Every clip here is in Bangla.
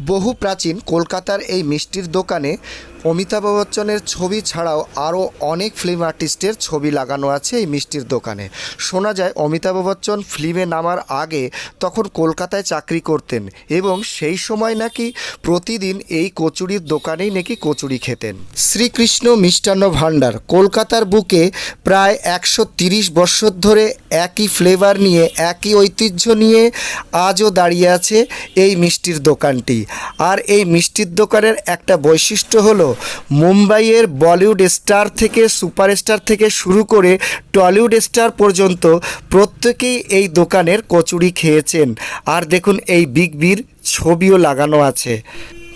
বহু প্রাচীন কলকাতার এই মিষ্টির দোকানে অমিতাভ বচ্চনের ছবি ছাড়াও আরও অনেক ফিল্ম আর্টিস্টের ছবি লাগানো আছে এই মিষ্টির দোকানে। শোনা যায়, অমিতাভ বচ্চন ফিল্মে নামার আগে তখন কলকাতায় চাকরি করতেন এবং সেই সময় নাকি প্রতিদিন এই কচুরির দোকানেই নাকি কচুরি খেতেন। শ্রীকৃষ্ণ মিষ্টান্ন ভাণ্ডার কলকাতার বুকে প্রায় একশো তিরিশ বছর ধরে একই ফ্লেভার নিয়ে, একই ঐতিহ্য নিয়ে আজও দাঁড়িয়ে আছে এই মিষ্টির দোকানটি। আর এই মিষ্টির দোকানের একটা বৈশিষ্ট্য হলো মুম্বাইয়ের বলিউড স্টার থেকে সুপারস্টার থেকে শুরু করে টলিউড স্টার পর্যন্ত প্রত্যেকেই এই দোকানের কচুরি খেয়েছেন। আর দেখুন এই বিগ বির ছবিও লাগানো আছে।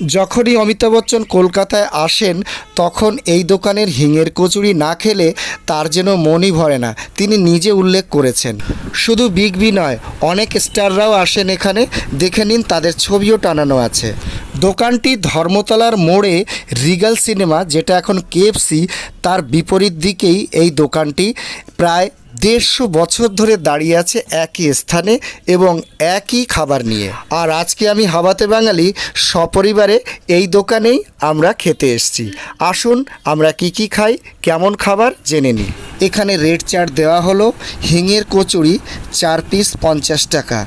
যখনই অমিতাভ বচ্চন কলকাতায় আসেন, তখন এই দোকানের হিঙের কচুরি না খেলে তার যেন মনই ভরে না। তিনি নিজে উল্লেখ করেছেন। শুধু বিগ বি নয়, অনেক স্টাররাও আসেন এখানে। দেখে নিন তাদের ছবিও টানানো আছে। দোকানটি ধর্মতলার মোড়ে রিগাল সিনেমা, যেটা এখন কেএফসি তার বিপরীত দিকেই এই দোকানটি। প্রায় দেড়শো বছর ধরে দাঁড়িয়ে আছে একই স্থানে এবং একই খাবার নিয়ে। আর আজকে আমি হাবাতে বাঙালি সপরিবারে এই দোকানেই আমরা খেতে এসছি। আসুন আমরা কি কি খাই, কেমন খাবার, জেনে নিই। এখানে রেড চার্ট দেওয়া হলো, হিঙের কচুরি চার পিস পঞ্চাশ টাকা।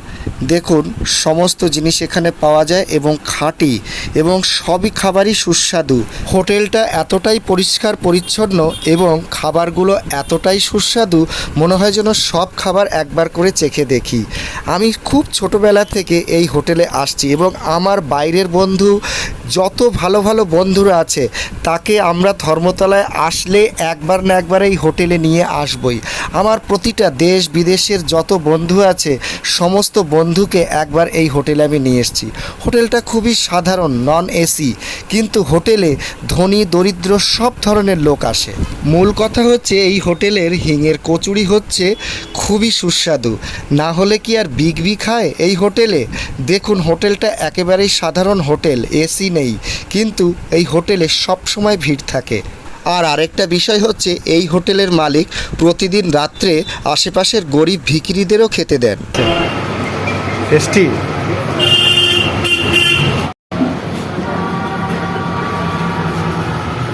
দেখুন, সমস্ত জিনিস এখানে পাওয়া যায় এবং খাঁটি এবং সবই খাবারই সুস্বাদু। হোটেলটা এতটাই পরিষ্কার, পরিচ্ছন্ন এবং খাবারগুলো এতটাই সুস্বাদু, মনে হয় যেন সব খাবার একবার করে চেখে দেখি। আমি খুব ছোটোবেলা থেকে এই হোটেলে আসছি এবং আমার বাইরের বন্ধু যত ভালো ভালো বন্ধুরা আছে, তাকে আমরা ধর্মতলায় আসলে একবার না একবার এই হোটেলে নিয়ে আসবই। আমার প্রতিটা দেশ বিদেশের যত বন্ধু আছে, সমস্ত বন্ধুকে একবার এই হোটেলে আমি নিয়ে এসেছি। হোটেলটা খুবই সাধারণ নন এসি কিন্তু হোটেলে ধনী, দরিদ্র সব ধরনের লোক আসে। মূল কথা হচ্ছে, এই হোটেলের হিঙের কচুরি হচ্ছে খুবই সুস্বাদু। না হলে কি আর বিগ বি খায় এই হোটেলে? দেখুন, হোটেলটা একেবারেই সাধারণ হোটেল এসি নেই। কিন্তু এই হোটেলে সব সময় ভিড় থাকে। আর আরেকটা বিষয় হচ্ছে এই হোটেলের মালিক প্রতিদিন রাত্রে আশেপাশের গরিব ভিখিরিদেরও খেতে দেন। টেস্টি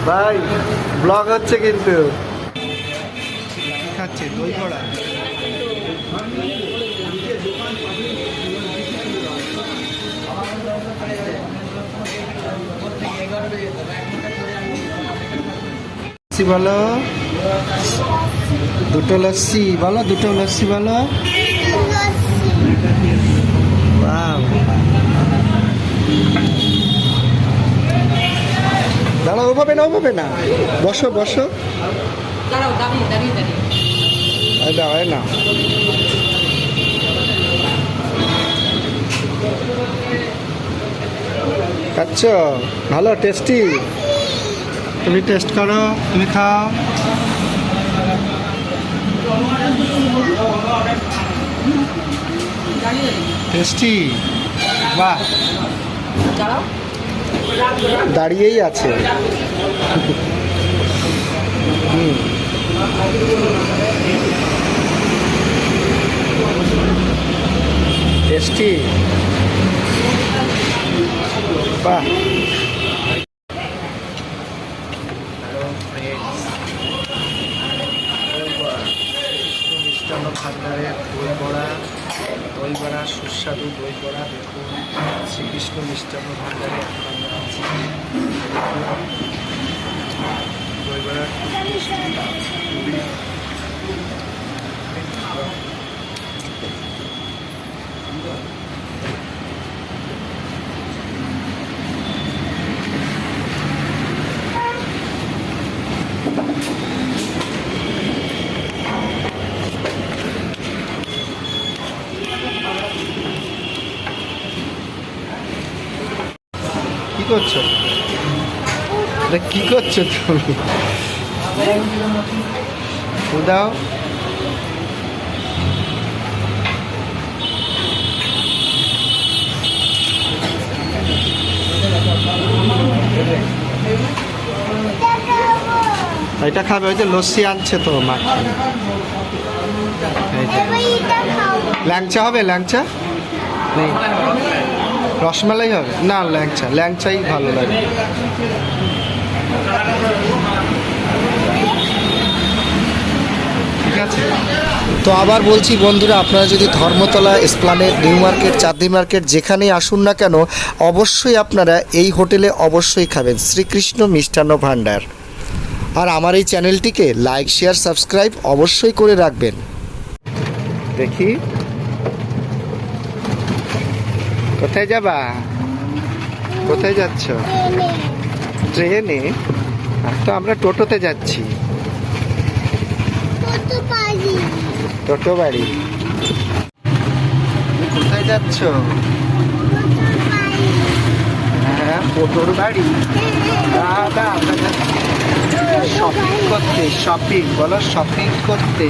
ভাই ব্লগ হচ্ছে কিন্তু। খাচ্ছে দই বড়া। লস্যি বলো? দুটো লস্যি। বলো দুটো লস্যি বলো. দাঁড়া ওভাবে না ওভাবে না। বসো বসো। দাঁড়িয়ে দাঁড়িয়ে দাঁড়িয়ে। এই দাও এই না। খাচ্ছ? ভালো টেস্টি তুমি টেস্ট করো তুমি খাও। টেস্টি বাহ। দাঁড়িয়েই আছে। হুম। টেস্টি বাহ মিষ্টান্ন ভান্ডারের দই বড়া দই বড়া সুস্বাদু দই বড়া দেখুন শ্রীকৃষ্ণ মিষ্টান্ন ভান্ডারে এখন করছ? এটা কি করছ তুমি? উদাও এটা খাবে ওই যে লস্যি আনছে তো মা। ল্যাংচা হবে ল্যাংচা? নেই। রসমালাই হবে? না ল্যাংচা। ল্যাংচাই ভালো লাগে। ঠিক আছে? তো আবার বলছি বন্ধুরা আপনারা যদি Dharmatala Esplanade new market Chandni market যেখানেই আসুন না কেন অবশ্যই আপনারা এই হোটেলে অবশ্যই খাবেন। শ্রীকৃষ্ণ মিষ্টান্ন ভাণ্ডার। আর আমার এই চ্যানেলটিকে লাইক শেয়ার সাবস্ক্রাইব অবশ্যই করে রাখবেন। দেখি। কোথায় যাবা? কোথায় যাচ্ছ? ট্রেনে? তো আমরা টোটোতে যাচ্ছি। টোটো বাড়ি। কোথায় যাচ্ছ? হ্যাঁ টোটোর বাড়ি। দাদা, আমরা যাচ্ছি। শপিং করতে শপিং বলো শপিং করতে।